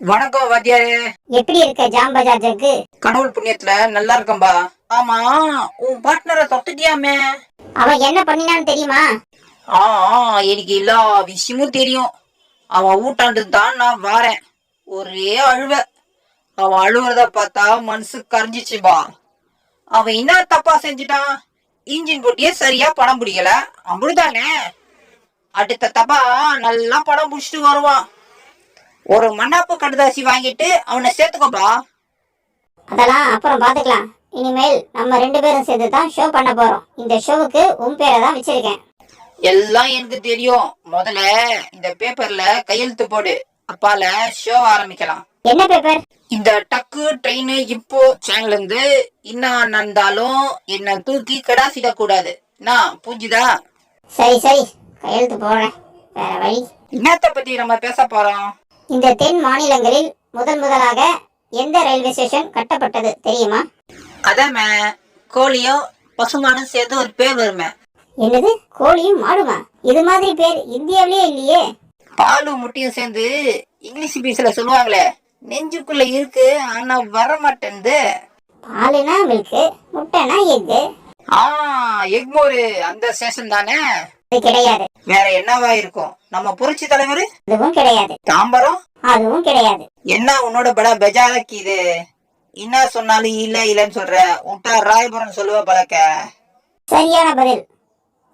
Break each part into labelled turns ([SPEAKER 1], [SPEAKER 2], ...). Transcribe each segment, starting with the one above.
[SPEAKER 1] வணக்கம் வாத்தியாரே.
[SPEAKER 2] எப்படி இருக்க ஜாம் பஜாஜுக்கு
[SPEAKER 1] கடவுள் புண்ணியத்துல நல்லா இருக்கம்பா. ஆமா உன் பார்ட்னரை தொட்டுட்டியாமே.
[SPEAKER 2] அவன் என்ன பண்ணினான்னு தெரியுமா?
[SPEAKER 1] ஆ ஆ, எனக்கு எல்லா விஷயமும் தெரியும். அவன் ஊட்டாண்டு தான் நான் வாரேன். ஒரே அழுவ. அவன் அழுவுறத பார்த்தா மனசு கரைஞ்சிச்சுப்பா. அவன் என்ன தப்பா செஞ்சுட்டான்? இன்ஜின் போட்டியே சரியா படம் பிடிக்கல. அப்படிதானே அடுத்த தப்பா நல்லா படம் பிடிச்சிட்டு வருவான். ஒரு மண்ணாப்பு கடுதாசி வாங்கிட்டு அவனை சேர்த்துக்கோப்பா.
[SPEAKER 2] அதெல்லாம் அப்புறம் பாத்துக்கலாம் இனிமேல் நம்ம ரெண்டு பேரும் சேர்ந்து தான் ஷோ பண்ண போறோம். இந்த ஷோவுக்கு உன் பேரை தான் வச்சிருக்கேன்.
[SPEAKER 1] எல்லாம் எனக்கு தெரியும். முதல்ல இந்த பேப்பர்ல கையெழுத்து போடு. அப்பால ஷோ ஆரம்பிக்கலாம்.
[SPEAKER 2] என்ன பேப்பர்
[SPEAKER 1] இந்த டக்கு ட்ரெயின் இப்போ சேனல் இருந்து என்ன நடந்தாலும் என்ன தூக்கி கடாசிட கூடாது நான் புரிஞ்சுதா?
[SPEAKER 2] சரி சரி. கையெழுத்து போடுறேன். வேற வழி.
[SPEAKER 1] என்னத்த பத்தி நம்ம பேச போறோம்?
[SPEAKER 2] இந்த தென் மாநிலங்களில் முதன் முதலாக எந்த ரயில்வே ஸ்டேஷன் கட்டப்பட்டது தெரியுமா?
[SPEAKER 1] அதாம கோழியும் பசுமானும் சேர்ந்து ஒரு பேர் வருமே
[SPEAKER 2] என்னது? கோழியும் மாடுமா? இது மாதிரி பேர் இந்தியாவிலேயே இல்லையே.
[SPEAKER 1] பாலும் முட்டையும் சேர்ந்து இங்கிலீஷ் பீஸ்ல சொல்லுவாங்களே நெஞ்சுக்குள்ள இருக்கு ஆனா வர மாட்டேன்து
[SPEAKER 2] பாலுனா மில்க்கு முட்டைனா எக்கு
[SPEAKER 1] ஆ எக்மோரு அந்த ஸ்டேஷன் தானே?
[SPEAKER 2] அது கிடையாது.
[SPEAKER 1] வேற என்னவா இருக்கும்? நம்ம புரட்சி தலைவர்?
[SPEAKER 2] அதுவும் கிடையாது.
[SPEAKER 1] தாம்பரம்?
[SPEAKER 2] அதுவும் கிடையாது.
[SPEAKER 1] என்ன உன்னோட பட பெஜாரக்கு இது? என்ன சொன்னாலும் இல்ல இல்லன்னு சொல்ற. உன்ட்டா ராயபுரம் சொல்லுவ பழக்க.
[SPEAKER 2] சரியான பதில்.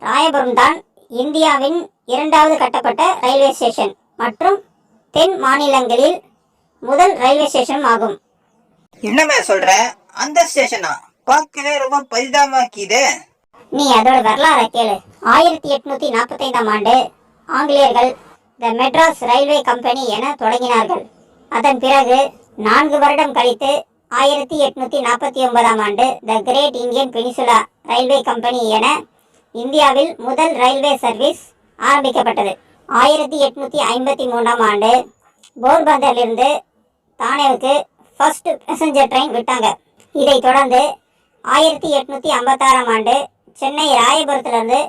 [SPEAKER 2] ராயபுரம் தான் இந்தியாவின் இரண்டாவது கட்டப்பட்ட ரயில்வே ஸ்டேஷன் மற்றும் தென் மாநிலங்களில் முதல் ரயில்வே ஸ்டேஷன் ஆகும்.
[SPEAKER 1] என்னமே சொல்ற? அந்த ஸ்டேஷனா? பார்க்கவே ரொம்ப பரிதாபமாக்கிது
[SPEAKER 2] நீ அதோட வரலாறை கேளு. ஆயிரத்தி எட்நூத்தி நாற்பத்தைந்தாம் ஆண்டு ஆங்கிலேயர்கள் த மெட்ராஸ் ரயில்வே கம்பெனி என தொடங்கினார்கள். அதன் பிறகு நான்கு வருடம் கழித்து ஆயிரத்தி எட்நூத்தி நாற்பத்தி ஒன்பதாம் ஆண்டு the great Indian peninsula railway company என இந்தியாவில் முதல் ரயில்வே சர்வீஸ் ஆரம்பிக்கப்பட்டது. ஆயிரத்தி எட்நூத்தி ஐம்பத்தி மூன்றாம் ஆண்டு போர்பந்தரிலிருந்து தானேவுக்கு ஃபர்ஸ்ட் பேசஞ்சர் ட்ரெயின் விட்டாங்க. இதைத் தொடர்ந்து ஆயிரத்தி எட்நூத்தி ஐம்பத்தாறாம் ஆண்டு சென்னை ராயபுரத்திலிருந்து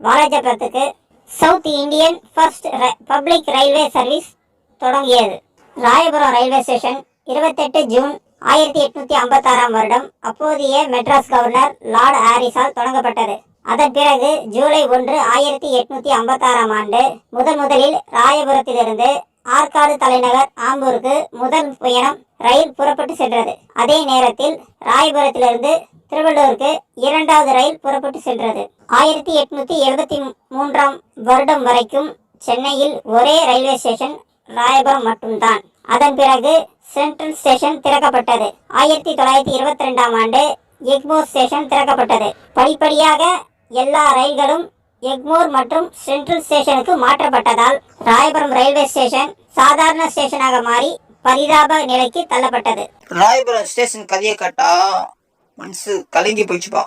[SPEAKER 2] வாலாஜபுரத்துக்கு South Indian first public railway service தொடங்கியது. ராயபுரம் ரயில்வே ஸ்டேஷன் இருபத்தெட்டு ஜூன் ஆயிரத்தி எட்நூத்தி ஐம்பத்தாறாம் வருடம் அப்போதைய மெட்ராஸ் கவர்னர் லார்ட் ஹாரிஸால் தொடங்கப்பட்டது. அதன் பிறகு ஜூலை ஒன்று ஆயிரத்தி எட்நூத்தி ஐம்பத்தாறாம் ஆண்டு முதன் முதலில் ராயபுரத்திலிருந்து ஆற்காடு தலைநகர் ஆம்பூருக்கு முதல் பயணம் ரயில் புறப்பட்டு சென்றது. அதே நேரத்தில் ராயபுரத்திலிருந்து திருவள்ளூருக்கு இரண்டாவது ரயில் புறப்பட்டு சென்றது. ஆயிரத்தி எட்நூத்தி எழுபத்தி மூன்றாம் வருடம் வரைக்கும் சென்னையில் ஒரே ரயில்வே ஸ்டேஷன் ராயபுரம் மட்டும்தான். அதன் பிறகு சென்ட்ரல் ஸ்டேஷன் திறக்கப்பட்டது. ஆயிரத்தி தொள்ளாயிரத்தி இருபத்தி ரெண்டாம் ஆண்டு எக்மோர் ஸ்டேஷன் திறக்கப்பட்டது. படிப்படியாக எல்லா ரயில்களும் எக்மோர் மற்றும் சென்ட்ரல் ஸ்டேஷனுக்கு மாற்றப்பட்டதால் ராயபுரம் ரயில்வே ஸ்டேஷன் சாதாரண ஸ்டேஷனாக மாறி பரிதாப நிலைக்கு தள்ளப்பட்டது.
[SPEAKER 1] ராயபுரம் ஸ்டேஷன் கதையை கட்டா மனசு கலங்கி போயிடுச்சுப்பா.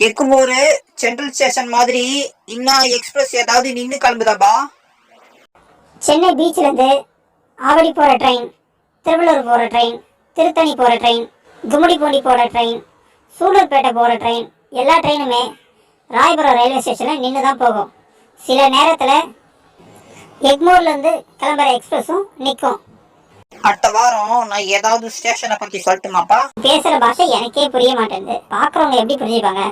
[SPEAKER 1] எக்கும்போரு சென்ட்ரல் ஸ்டேஷன் மாதிரி இன்னும் எக்ஸ்பிரஸ் ஏதாவது நின்னு கிளம்புதாப்பா
[SPEAKER 2] சென்னை பீச்சிலேருந்து ஆவடி போகிற ட்ரெயின் திருவள்ளூர் போகிற ட்ரெயின் திருத்தணி போகிற ட்ரெயின் கும்மிடிப்பூண்டி போகிற ட்ரெயின் சூலூர்பேட்டை போகிற ட்ரெயின் எல்லா ட்ரெயினுமே ராயபுரம் ரயில்வே ஸ்டேஷனில் நின்று தான் போகும். சில நேரத்தில் எக்மோர்லேருந்து கிளம்புற எக்ஸ்பிரஸும் நிற்கும்
[SPEAKER 1] அடுத்த வாரம் நான் ஏதாவது ஸ்டேஷனை பத்தி சொல்லட்டுமாப்பா?
[SPEAKER 2] பேசுகிற பாஷை எனக்கே புரிய மாட்டேங்குது. பார்க்குறவங்க எப்படி புரிஞ்சுப்பாங்க?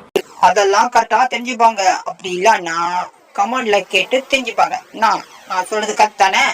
[SPEAKER 1] அதெல்லாம் கரெக்டா தெரிஞ்சுப்பாங்க. அப்படி இல்லன்னா கமெண்ட்ல கேட்டு தெரிஞ்சுப்பாங்க. நான் நான் சொல்றது கரெக்ட் தானே?